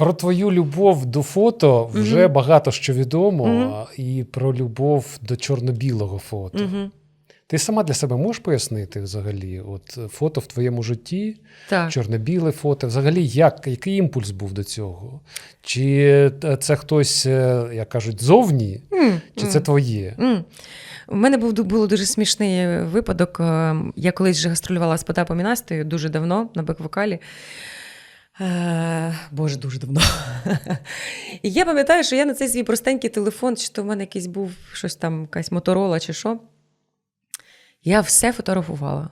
Про твою любов до фото вже Мгм. багато що відомо, а, і про любов до чорно-білого фото. Угу. Ти сама для себе можеш пояснити взагалі? От е, фото в твоєму житті, Так. чорно-біле фото. Взагалі, як, який імпульс був до цього? Чи е, це хтось, е, як кажуть, зовні, М, чи це твоє? М. У мене був було дуже смішний випадок. Е, Я колись вже гастролювала з Потапом і Настею дуже давно на бек-вокалі. Е, Боже, дуже давно. І я пам'ятаю, що я на цей свій простенький телефон, чи то в мене якийсь був щось там, якась моторола чи що. Я все фотографувала.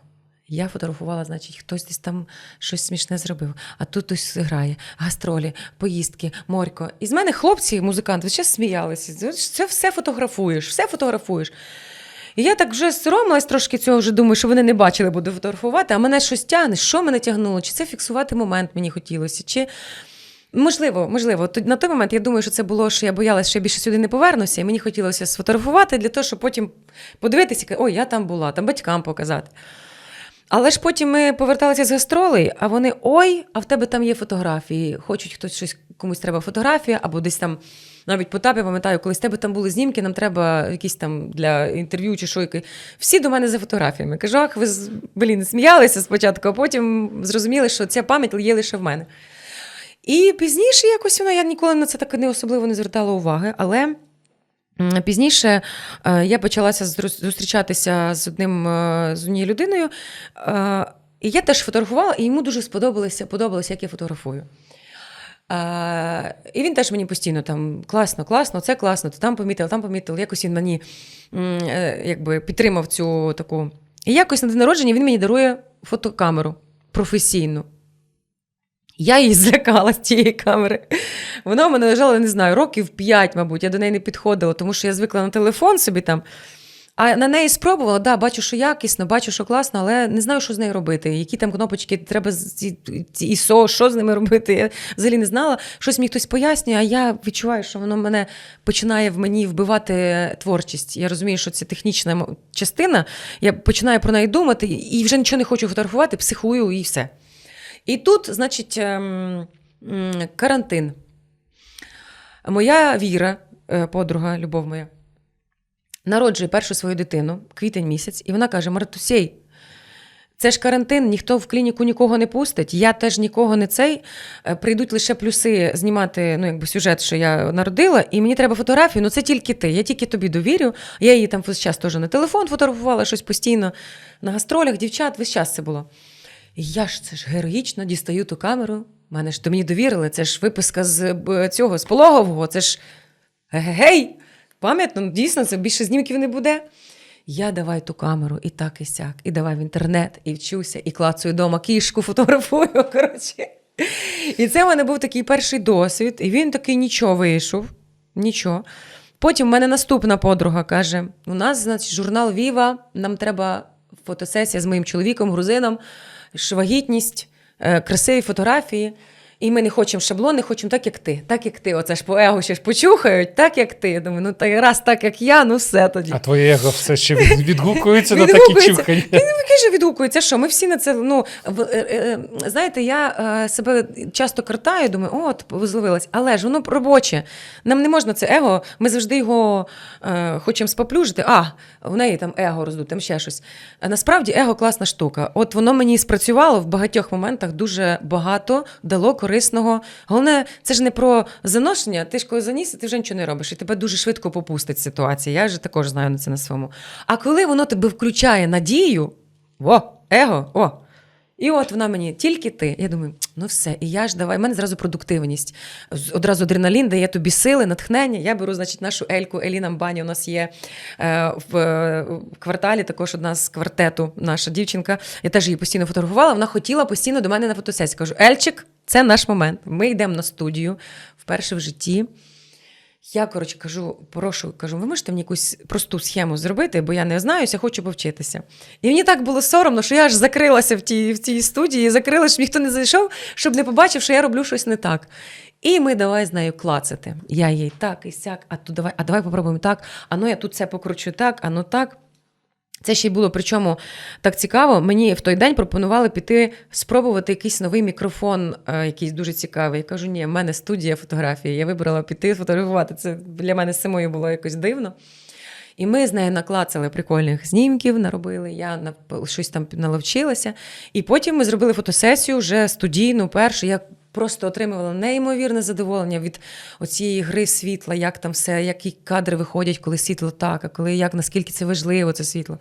Я фотографувала, значить, хтось десь там щось смішне зробив, а тут хтось грає, гастролі, поїздки, морько. І з мене хлопці, музиканти, час сміялися. Це все фотографуєш, все фотографуєш. І я так вже соромилась трошки цього, вже думаю, що вони не бачили, буду фотографувати, а мене щось тягне. Що мене тягнуло? Чи це фіксувати момент мені хотілося? Чи Можливо, можливо. На той момент я думаю, що це було, що я боялася, що я більше сюди не повернуся, і мені хотілося сфотографувати для того, щоб потім подивитися, ой, я там була, там батькам показати. Але ж потім ми поверталися з гастролей, а вони ой, а в тебе там є фотографії. Хочуть хтось щось комусь треба фотографія, або десь там навіть по табі, пам'ятаю, колись в тебе там були знімки, нам треба якісь там для інтерв'ю чи яке. Всі до мене за фотографіями. Кажу, ах, ви блін, сміялися спочатку, а потім зрозуміли, що ця пам'ять є лише в мене. І пізніше якось воно, я ніколи на це так не особливо не звертала уваги, але. Пізніше е, я почалася зустрічатися з одним е, з однією людиною, е, і я теж фотографувала, і йому дуже сподобалося, подобалося, як я фотографую. Е, і він теж мені постійно там класно, класно, це класно, ти там помітив, там помітив. Якось він мені е, якби підтримав цю таку. І якось на день народження він мені дарує фотокамеру професійну. Я її злякала з тієї камери. Вона у мене лежала, не знаю, років 5, мабуть. Я до неї не підходила, тому що я звикла на телефон собі там. А на неї спробувала, да, бачу, що якісно, бачу, що класно, але не знаю, що з нею робити. Які там кнопочки треба ці що з ними робити. Я взагалі не знала. Щось мені хтось пояснює, а я відчуваю, що воно мене починає в мені вбивати творчість. Я розумію, що це технічна частина. Я починаю про неї думати і вже нічого не хочу фотографувати, психую і все. І тут, значить, ем, карантин. Моя Віра, е, подруга, любов моя, народжує першу свою дитину, квітень місяць, і вона каже: Мартусей, це ж карантин, ніхто в клініку нікого не пустить. Я теж нікого не цей. Е, Прийдуть лише плюси знімати ну, якби сюжет, що я народила, і мені треба фотографію. Ну це тільки ти. Я тільки тобі довірю. Я її там весь час теж на телефон фотографувала, щось постійно на гастролях, дівчат, весь час це було. Я ж це ж героїчно дістаю ту камеру. Мене ж то мені довірили, це ж виписка з цього з пологового, це ж гей, пам'ятно, ну, дійсно, це більше знімків не буде. Я давай ту камеру і так, і сяк, і давай в інтернет, і вчуся, і клацаю вдома кішку, фотографую. Коротше. І це в мене був такий перший досвід, і він такий нічого вийшов. Нічого. Потім в мене наступна подруга каже: у нас, значить, журнал Віва, нам треба фотосесія з моїм чоловіком, грузином, ж вагітність, е, красиві фотографії. І ми не хочемо шаблони, хочемо так, як ти. Так, як ти. Оце ж по его ще ж почухають, так, як ти. Я думаю, ну та раз так, як я, ну все тоді. А твоє его все ще відгукується на такі чухання. Він який відгукується, що ми всі на це. Ну в- е, е, знаєте, я е, себе часто картаю, думаю, от зловилась. Але ж воно робоче. Нам не можна це его. Ми завжди його е, хочемо споплюжити. А, в неї там его роздуть, там ще щось. А насправді его класна штука. От воно мені спрацювало в багатьох моментах дуже багато дало корисного. Головне, це ж не про заношення. Ти ж коли заніс, ти вже нічого не робиш, і тебе дуже швидко попустить ситуація. Я вже також знаю на це на своєму. А коли воно тебе включає надію, о, его, о. І от вона мені тільки ти. Я думаю, ну все, і я ж давай. У мене зразу продуктивність. Одразу адреналін дає тобі сили, натхнення. Я беру, значить, нашу Ельку, Еліна Мбані. У нас є е, в, е, кварталі також одна з квартету, наша дівчинка. Я теж її постійно фотографувала. Вона хотіла постійно до мене на фотосесію. Кажу, Ельчик, це наш момент. Ми йдемо на студію вперше в житті. Я, коротше, кажу, прошу, кажу, ви можете мені якусь просту схему зробити, бо я не знаюся, хочу повчитися. І мені так було соромно, що я аж закрилася в тій, в тій студії, закрила, щоб ніхто не зайшов, щоб не побачив, що я роблю щось не так. І ми давай з нею клацати. Я їй так і сяк, а тут давай, а давай попробуємо так, а ну я тут це покручу так, а ну так. Це ще й було, причому так цікаво. Мені в той день пропонували піти спробувати якийсь новий мікрофон, е, якийсь дуже цікавий. Я кажу, ні, в мене студія фотографії. Я вибрала піти фотографувати. Це для мене самої було якось дивно. І ми з нею наклацали прикольних знімків, наробили. Я на щось там наловчилася. І потім ми зробили фотосесію вже студійну, першу. Я просто отримувала неймовірне задоволення від оцієї гри світла, як там все, які кадри виходять, коли світло так, а коли як наскільки це важливо, це світло.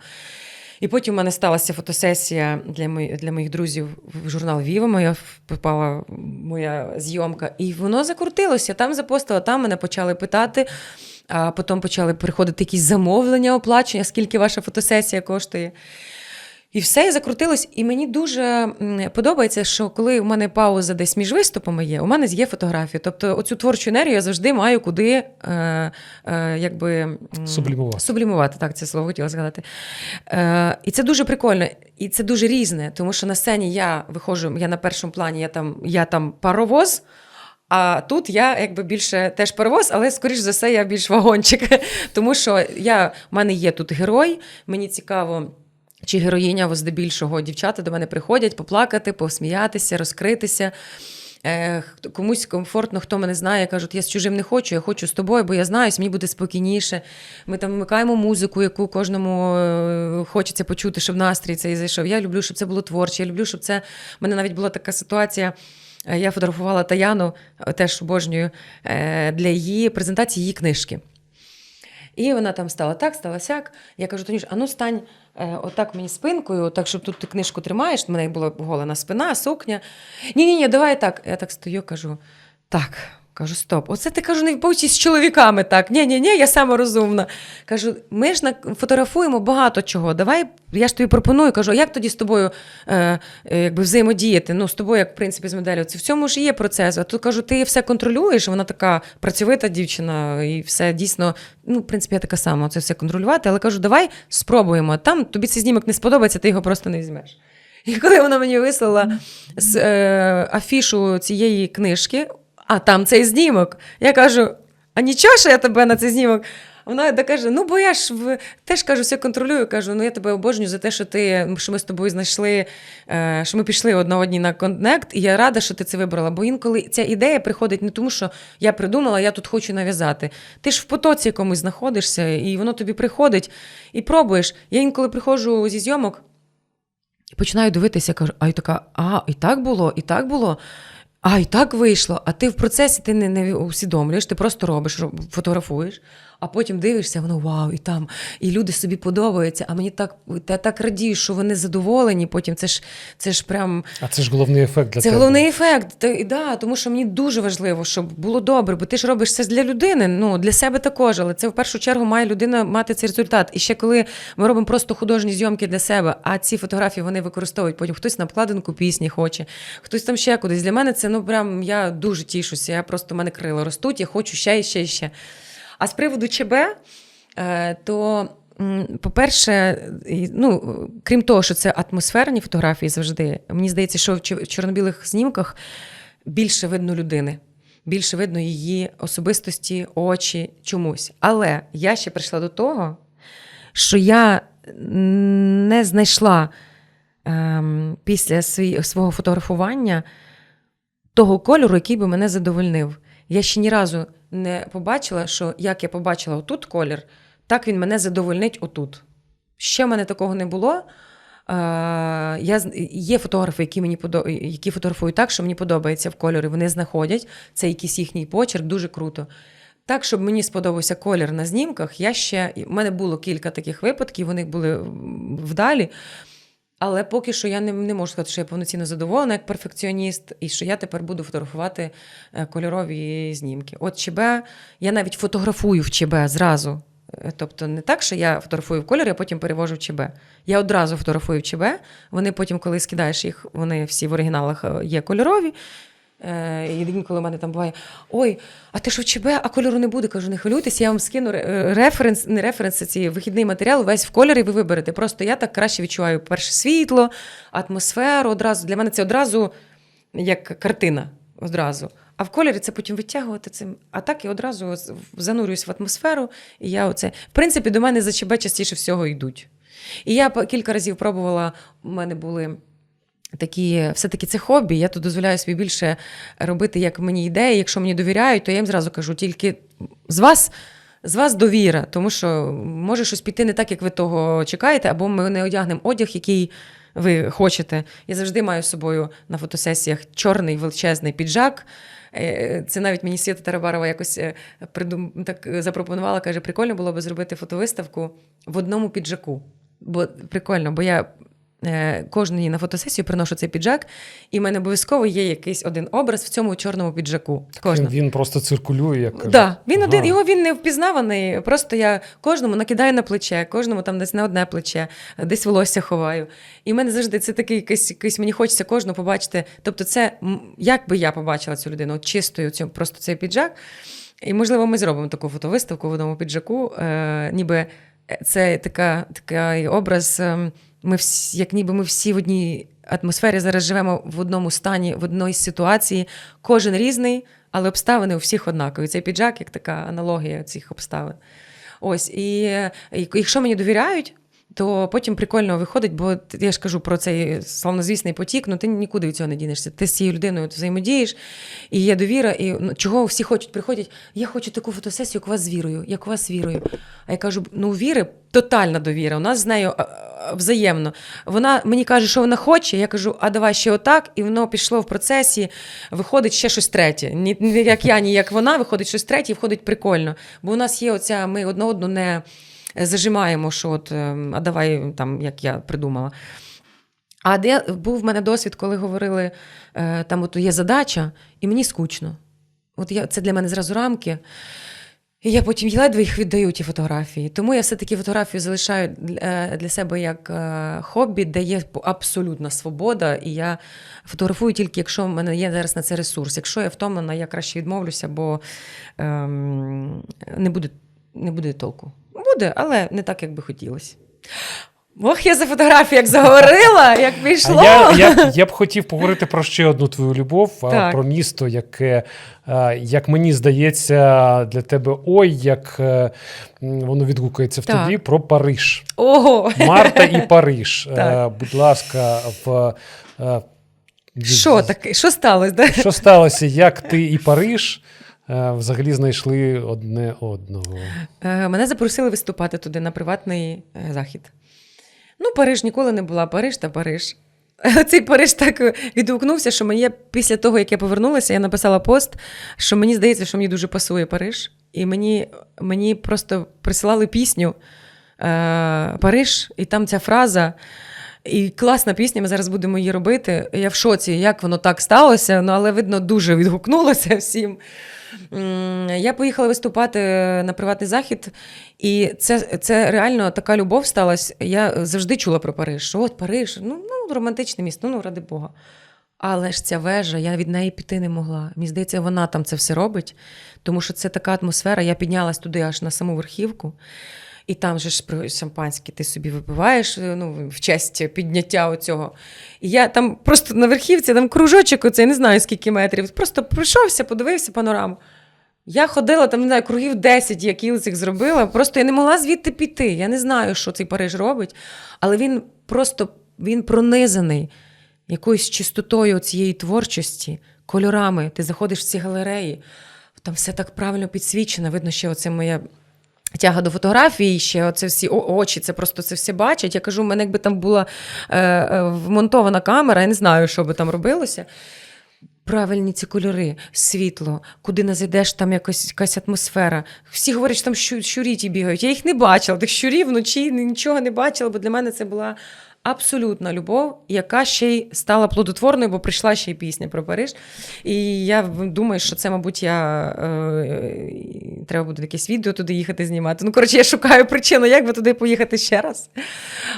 І потім в мене сталася фотосесія для моїх, для моїх друзів в журнал Віва. Моя попала моя зйомка, і воно закрутилося. Там запостила, там мене почали питати. А потім почали приходити якісь замовлення, оплачення, скільки ваша фотосесія коштує. І все і закрутилось. І мені дуже подобається, що коли у мене пауза десь між виступами є, у мене є фотографії. Тобто оцю творчу енергію я завжди маю куди е, е, якби, Сублімувати. Сублімувати, так, це слово хотіла згадати. Е, і це дуже прикольно, і це дуже різне, тому що на сцені я виходжу, я на першому плані, я там, я там паровоз. А тут я якби більше теж паровоз, але скоріш за все, я більш вагончик. Тому що я, в мене є тут герой, мені цікаво. Чи героїня, бо здебільшого дівчата до мене приходять поплакати, посміятися, розкритися. Е, комусь комфортно, хто мене знає, кажуть, я з чужим не хочу, я хочу з тобою, бо я знаюсь, мені буде спокійніше. Ми там вмикаємо музику, яку кожному е, хочеться почути, щоб настрій цей зайшов. Я люблю, щоб це було творче. Я люблю, щоб це. У мене навіть була така ситуація. е, Я фотографувала Таяну, теж обожнюю, для її презентації її книжки. І вона там стала так, стала сяк. Я кажу, Танюш, а ну стань отак мені спинкою, так, щоб тут ти книжку тримаєш. в мене була голена спина, сукня. Ні, ні, ні, давай так. Я так стою, кажу: так. Кажу, стоп, оце ти кажу, не вбавчись з чоловіками так. Ні, ні, ні, я сама розумна. Кажу, ми ж фотографуємо багато чого. Давай, я ж тобі пропоную, кажу, а як тоді з тобою е, е, якби взаємодіяти? Ну, з тобою, як в принципі, з моделлю. Це в цьому ж є процес. А тут кажу, ти все контролюєш, вона така працьовита дівчина, і все дійсно, ну, в принципі, я така сама, це все контролювати. Але кажу, давай спробуємо. Там тобі цей знімок не сподобається, ти його просто не візьмеш. І коли вона мені вислала з, е, афішу цієї книжки, а там цей знімок, я кажу: а нічого, що я тебе на цей знімок? Вона каже: ну, бо я ж в... теж кажу, все контролюю. Кажу, ну я тебе обожнюю за те, що ти що ми з тобою знайшли, е, що ми пішли одна одній на коннект, і я рада, що ти це вибрала. Бо інколи ця ідея приходить не тому, що я придумала, я тут хочу нав'язати. Ти ж в потоці якомусь знаходишся, і воно тобі приходить і пробуєш. Я інколи приходжу зі зйомок. І починаю дивитися, кажу, а і така, а, і так було, і так було. А, і так вийшло. А ти в процесі ти не, не усвідомлюєш, ти просто робиш, роб- фотографуєш, а потім дивишся, воно вау, і там, і люди собі подобаються. А мені так, я так радію, що вони задоволені. Потім це ж це ж прям А це ж головний ефект для це тебе. головний ефект. Та, да, тому що мені дуже важливо, щоб було добре, бо ти ж робиш це для людини, ну для себе також, але це в першу чергу має людина мати цей результат. І ще коли ми робимо просто художні зйомки для себе, а ці фотографії вони використовують. Потім хтось на обкладинку пісні хоче, хтось там ще кудись. Для мене це ну прям я дуже тішуся. Я просто в мене крила ростуть, я хочу ще і ще і ще. А з приводу ЧБ, е, то. По-перше, ну, крім того, що це атмосферні фотографії завжди, мені здається, що в чорно-білих знімках більше видно людини, більше видно її особистості, очі, чомусь. Але я ще прийшла до того, що я не знайшла ем, після свій, свого фотографування того кольору, який би мене задовольнив. Я ще ні разу не побачила, що як я побачила отут колір, так він мене задовольнить отут. Ще в мене такого не було. Е, я, є фотографи, які мені подо... які фотографують так, що мені подобається в кольорі. Вони знаходять це якийсь їхній почерк, дуже круто. Так, щоб мені сподобався колір на знімках, я ще. У мене було кілька таких випадків, вони були вдалі. Але поки що я не, не можу сказати, що я повноцінно задоволена як перфекціоніст, і що я тепер буду фотографувати е, кольорові знімки. От ЧБ, я навіть фотографую в ЧБ зразу. Е, Тобто не так, що я фотографую в кольорі, а потім перевожу в ЧБ. Я одразу фотографую в ЧБ. Вони потім, коли скидаєш їх, вони всі в оригіналах е, є кольорові. Е, І інколи в мене там буває: ой, а ти що в ЧБ, а кольору не буде. Кажу, не хвилюйтесь, я вам скину референс, не референс, а ці вихідний матеріал, весь в кольорі ви виберете. Просто я так краще відчуваю перше світло, атмосферу одразу. Для мене це одразу як картина. Одразу. А в кольорі це потім витягувати цим. А так я одразу занурююсь в атмосферу, і я оце. В принципі, до мене за ЧБ частіше всього йдуть. І я кілька разів пробувала, у мене були. Такі, все-таки це хобі. Я тут дозволяю собі більше робити, як мені йде. Якщо мені довіряють, то я їм зразу кажу: тільки з вас, з вас довіра, тому що може щось піти не так, як ви того чекаєте, або ми не одягнемо одяг, який ви хочете. Я завжди маю з собою на фотосесіях чорний величезний піджак. Е, Це навіть мені Свята Тарабарова якось е, придум... так е, запропонувала, каже, прикольно було би зробити фотовиставку в одному піджаку. Бо прикольно, бо я кожної на фотосесію приношу цей піджак, і в мене обов'язково є якийсь один образ в цьому чорному піджаку. Він, Кожна. він просто циркулює, як кажуть. Да, він Ага. один, його він не впізнаваний. Просто я кожному накидаю на плече, кожному там десь на одне плече, десь волосся ховаю. І в мене завжди це такий якийсь, якийсь мені хочеться кожного побачити. Тобто, це як би я побачила цю людину, от чистою цю, просто цей піджак. І, можливо, ми зробимо таку фотовиставку в одному піджаку. Е, ніби це така, такий образ. е, Ми всі, як ніби ми всі в одній атмосфері зараз живемо в одному стані, в одній ситуації. Кожен різний, але обставини у всіх однакові. Цей піджак як така аналогія цих обставин. Ось, і, і якщо мені довіряють, то потім прикольно виходить, бо я ж кажу про цей славнозвісний потік, ну ти нікуди від цього не дінешся. Ти з цією людиною взаємодієш, і є довіра, і ну, чого всі хочуть, приходять, я хочу таку фотосесію, як у вас з вірою, як у вас з вірою. А я кажу: ну, у віри тотальна довіра. У нас з нею взаємно. Вона мені каже, що вона хоче. Я кажу, а давай ще отак, і воно пішло в процесі, виходить ще щось третє. Ні, як я, ні як вона, виходить щось третє, і виходить прикольно. Бо у нас є оця, ми одне одну не зажимаємо, що от, ем, а давай там, як я придумала. А де був в мене досвід, коли говорили, е, там от є задача, і мені скучно. От я, це для мене зразу рамки. І я потім ледве їх віддаю ті фотографії. Тому я все-таки фотографію залишаю для, е, себе як е, хобі, де є абсолютна свобода. І я фотографую тільки, якщо в мене є зараз на це ресурс. Якщо я втомлена, я краще відмовлюся, бо ем, не, буде, не буде толку. Буде, але не так, як би хотілося. Ох, я за фотографію як заговорила, як пішло. Я, я, я б хотів поговорити про ще одну твою любов, Так. про місто, яке, як мені здається, для тебе ой, як е, воно відгукується в Так. тобі, про Париж. Ого! Марта і Париж. Так. Е, Будь ласка, в. е, Що таке? Що сталося? Да? Що сталося, як ти і Париж взагалі знайшли одне одного? Е, Мене запросили виступати туди на приватний е, захід. Ну, Париж ніколи не була. Париж та Париж. Цей Париж так відгукнувся, що мені після того, як я повернулася, я написала пост, що мені здається, що мені дуже пасує Париж. І мені, мені просто присилали пісню е, Париж, і там ця фраза. І класна пісня, ми зараз будемо її робити. Я в шоці, як воно так сталося, ну, але видно, дуже відгукнулося всім. Я поїхала виступати на приватний захід, і це, це реально така любов сталася. Я завжди чула про Париж. Що от Париж, ну, ну романтичне місто, ну ради Бога. Але ж ця вежа, я від неї піти не могла. Мені здається, вона там це все робить, тому що це така атмосфера. Я піднялась туди аж на саму верхівку. І там же ж при- шампанське ти собі випиваєш ну, в честь підняття оцього. І я там просто на верхівці, там кружочок, оцей, не знаю скільки метрів. Просто пройшовся, подивився панораму. Я ходила там, не знаю, кругів 10, я кілцих зробила. Просто я не могла звідти піти. Я не знаю, що цей Париж робить, але він просто він пронизаний якоюсь чистотою цієї творчості, кольорами. Ти заходиш в ці галереї, там все так правильно підсвічено. Видно, що оце моя тяга до фотографії, ще оце всі очі, це просто це все бачать. Я кажу, в мене якби там була е, е, вмонтована камера, я не знаю, що би там робилося. Правильні ці кольори, світло, куди не зайдеш, там якось, якась атмосфера. Всі говорять, що там щу, щурі ті бігають. Я їх не бачила, тих щурів вночі нічого не бачила, бо для мене це була абсолютна любов, яка ще й стала плодотворною, бо прийшла ще й пісня про Париж. І я думаю, що це, мабуть, я е, треба буде якесь відео туди їхати знімати. Ну, коротше, я шукаю причину, як би туди поїхати ще раз.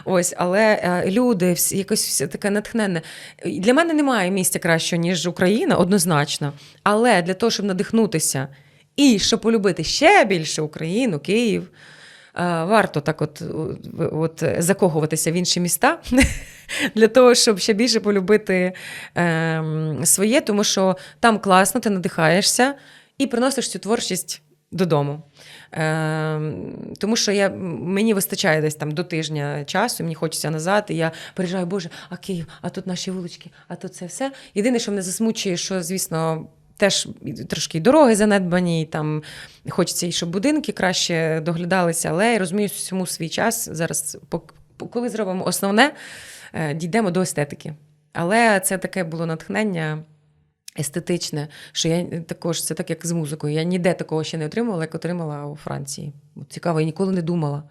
Ось, але е, люди, всі, якось все таке натхненне. Для мене немає місця кращого, ніж Україна, однозначно. Але для того, щоб надихнутися і щоб полюбити ще більше Україну, Київ. Варто так от, от закохуватися в інші міста для того, щоб ще більше полюбити ем, своє, тому що там класно, ти надихаєшся і приносиш цю творчість додому. Е, тому що я, мені вистачає десь там до тижня часу, мені хочеться назад, і я переїжджаю, Боже, а Київ, а тут наші вулички, а тут це все. Єдине, що мене засмучує, що, звісно, теж трошки і дороги занедбані, і там хочеться, і щоб будинки краще доглядалися, але я розумію всьому свій час. Зараз, коли зробимо основне, е, дійдемо до естетики. Але це таке було натхнення естетичне, що я також це так, як з музикою. Я ніде такого ще не отримувала, як отримала у Франції. Цікаво, я ніколи не думала.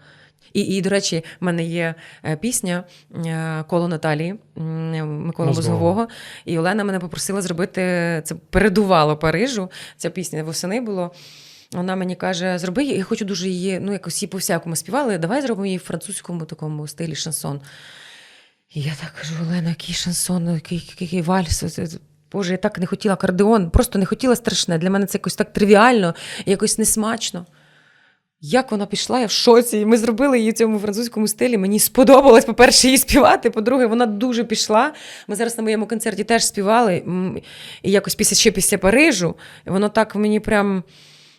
І, і до речі, в мене є е, пісня е, коло Наталії Миколи Мозгового. І Олена мене попросила зробити це передувало Парижу. Ця пісня восени було. Вона мені каже: зроби, я хочу дуже її, ну якось її по-всякому співали. Давай зробимо її в французькому такому стилі шансон. І я так кажу: Олена, який шансон, який, який вальс. Це- це- Боже, я так не хотіла акордеон, просто не хотіла страшне. Для мене це якось так тривіально, якось несмачно. Як вона пішла, я в шоці. Ми зробили її в цьому французькому стилі. Мені сподобалось, по-перше, її співати. По-друге, вона дуже пішла. Ми зараз на моєму концерті теж співали. І якось після ще після Парижу. Воно так мені прям,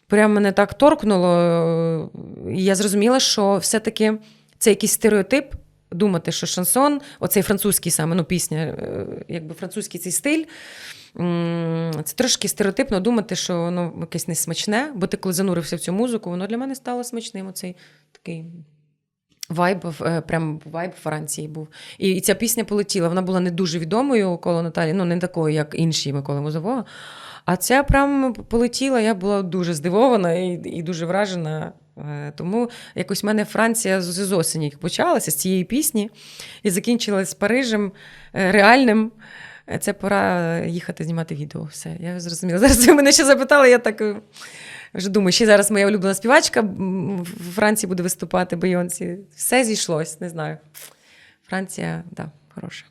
прям мене так торкнуло. І я зрозуміла, що все-таки це якийсь стереотип. Думати, що шансон, оцей французький саме, ну, пісня, е, якби французький цей стиль. Це трошки стереотипно думати, що воно якесь несмачне, бо ти коли занурився в цю музику, воно для мене стало смачним. Оцей такий вайб, е, прям вайб Франції був. І, і ця пісня полетіла. Вона була не дуже відомою коло Наталі, ну не такою, як інші Миколи Мозового. А ця прям полетіла. Я була дуже здивована і, і дуже вражена. Е, Тому якось в мене Франція з, з осені почалася з цієї пісні і закінчилась Парижем е, реальним. Це пора їхати знімати відео. Все, я зрозуміла. Зараз ви мене ще запитали, я так е, вже думаю, ще зараз моя улюблена співачка в Франції буде виступати Бейонсі. Все зійшлось, не знаю. Франція, так, да, хороша.